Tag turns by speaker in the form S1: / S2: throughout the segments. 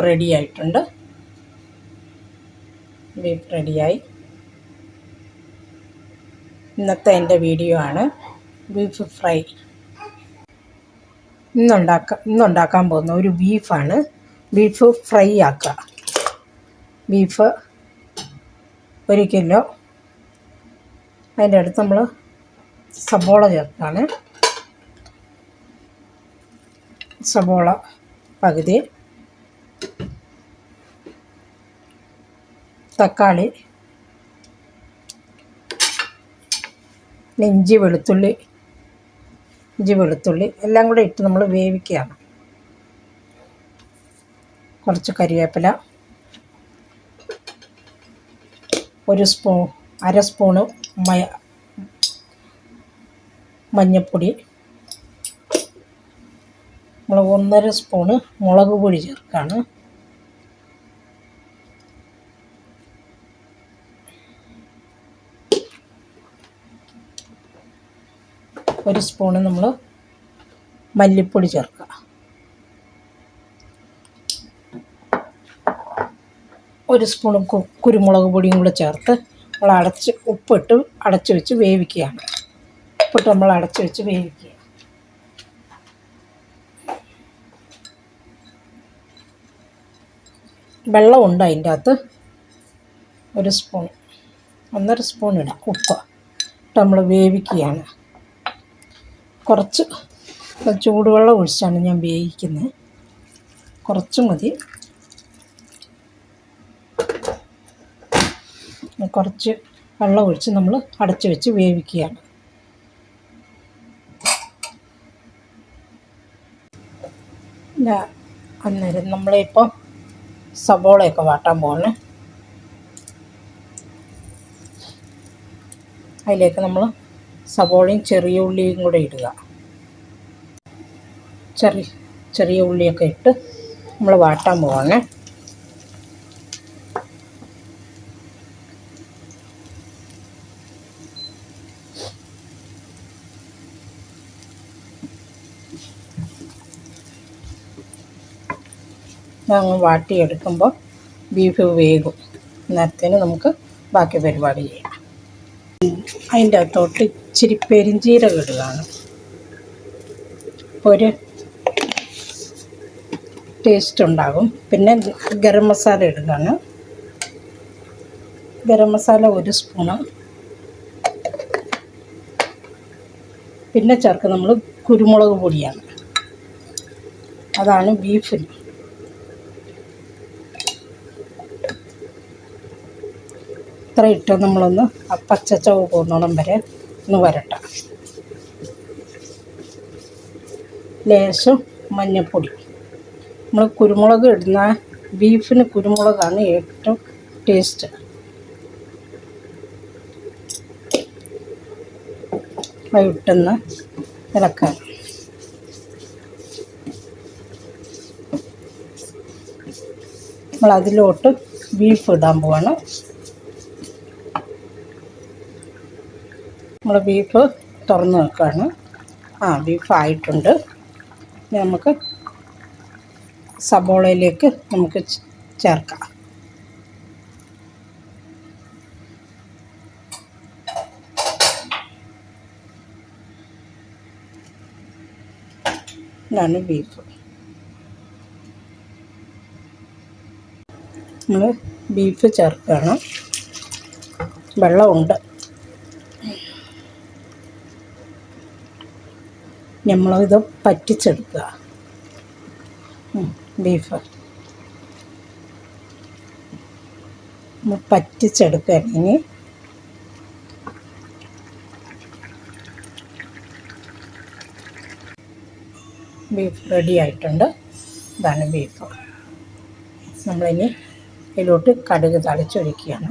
S1: Ready ആയിട്ടുണ്ട് beef റെഡിയായി. ഇന്നത്തെ എന്റെ വീഡിയോ ആണ്. Beef fry. ഇന്നുണ്ടാക്കാം ഇന്നുണ്ടാക്കാൻ പോകുന്ന ഒരു ബീഫാണ്. ബീഫ് ഫ്രൈ ആക്കുക ബീഫ് ഒരു കിലോ. അതിന്റെ അടുത്ത് നമ്മൾ സബോള ചേർത്താണ്. സബോള പകുതി. തക്കാളി ഇഞ്ചി വെളുത്തുള്ളി ഇഞ്ചി വെളുത്തുള്ളി എല്ലാം കൂടെ ഇട്ട് നമ്മൾ വേവിക്കുകയാണ്. കുറച്ച് കരിവേപ്പില ഒരു സ്പൂൺ അര സ്പൂണ് മയ മഞ്ഞൾപ്പൊടി നമ്മൾ ഒന്നര സ്പൂണ് മുളക് പൊടി ചേർക്കുകയാണ്. ഒരു സ്പൂണ് നമ്മൾ മല്ലിപ്പൊടി ചേർക്കുക. ഒരു സ്പൂൺ കുരുമുളക് പൊടിയും കൂടെ ചേർത്ത് നമ്മൾ അടച്ച് ഉപ്പിട്ട് അടച്ച് വെച്ച് വേവിക്കുകയാണ്. ഉപ്പിട്ട് നമ്മൾ അടച്ച് വെച്ച് വേവിക്കുക വെള്ളമുണ്ട് അതിന്റെ അകത്ത്. ഒരു സ്പൂൺ ഒന്നര സ്പൂൺ ഇടാം. ഉപ്പ്. നമ്മൾ വേവിക്കുകയാണ്. കുറച്ച് ചൂടുവെള്ളം ഒഴിച്ചാണ് ഞാൻ വേവിക്കുന്നത്. കുറച്ച് മതി. കുറച്ച് വെള്ളം ഒഴിച്ച് നമ്മൾ അടച്ചു വെച്ച് വേവിക്കുകയാണ്. അന്നേരം നമ്മളിപ്പോൾ സബോളയൊക്കെ വാട്ടാൻ പോകണേ അതിലേക്ക് നമ്മൾ സവോളയും ചെറിയ ഉള്ളിയും കൂടെ ഇടുക. ചെറിയ ചെറിയ ഉള്ളിയൊക്കെ ഇട്ട് നമ്മൾ വാട്ടാൻ പോവാണ്. വാട്ടിയെടുക്കുമ്പോൾ ബീഫ് വേകും. നേരത്തേന് നമുക്ക് ബാക്കി പരിപാടി ചെയ്യാം. അതിന്റെ അകത്തോട്ട് ഇച്ചിരി പെരിഞ്ചീരകം ഇടുകയാണ് ഒരു ടേസ്റ്റ് ഉണ്ടാകും. പിന്നെ ഗരം മസാല ഇടുകയാണ്. ഗരം മസാല ഒരു സ്പൂണ് പിന്നെ ചേർക്കുക നമ്മൾ കുരുമുളക് പൊടിയാണ്. അതാണ് ബീഫിന് ഇത്ര ഇട്ട് നമ്മളൊന്ന് ആ ചവ് പോകുന്നോളം വരെ ഒന്ന് വരട്ടെ. ലേശം മഞ്ഞൾപ്പൊടി നമ്മൾ കുരുമുളക് ഇടുന്ന ബീഫിന് കുരുമുളകാണ് ഏറ്റവും ടേസ്റ്റ്. ഇട്ടെന്ന് ഇളക്കാൻ നമ്മൾ അതിലോട്ട് ബീഫ് ഇടാൻ പോവാണ്. നമ്മൾ ബീഫ് തുറന്ന് വെക്കുകയാണ് ആ ബീഫ് ആയിട്ടുണ്ട് ഇനി നമുക്ക് സബോളയിലേക്ക് നമുക്ക് ചേർക്കാം. ഇതാണ് ബീഫ്. നമ്മൾ ബീഫ് ചേർക്കുകയാണ്. വെള്ളമുണ്ട്. നമ്മളിത് പറ്റിച്ചെടുക്കുക. ബീഫ് പറ്റിച്ചെടുക്കുക. ഇനി ബീഫ് റെഡി ആയിട്ടുണ്ട്. ഇതാണ് ബീഫ് നമ്മളിനി ഇതിലോട്ട് കടുക് തളിച്ചൊഴിക്കുകയാണ്.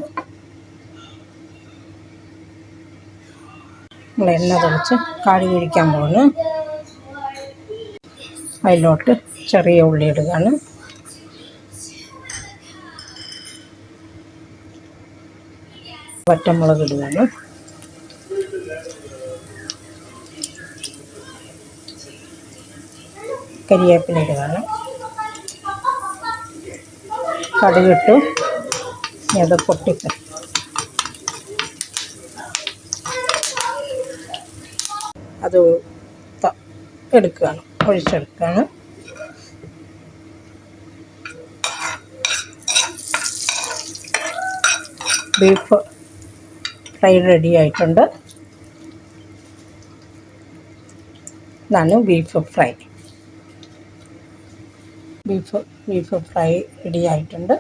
S1: നമ്മൾ എണ്ണ തളിച്ച് കാടി കഴിക്കാൻ പോകുന്നു അതിലോട്ട് ചെറിയ ഉള്ളി ഇടുകയാണ്. പച്ചമുളക് ഇടുകയാണ്. കരിയേപ്പിന് ഇടുകയാണ്. കടുകിട്ടു അത് പൊട്ടിക്ക. അത് എടുക്കുകയാണ്. ഒഴിച്ചെടുക്കുകയാണ് ബീഫ് ഫ്രൈ റെഡി ആയിട്ടുണ്ട്. ഇതാണ് beef fry. Beef beef fry ready ആയിട്ടുണ്ട്.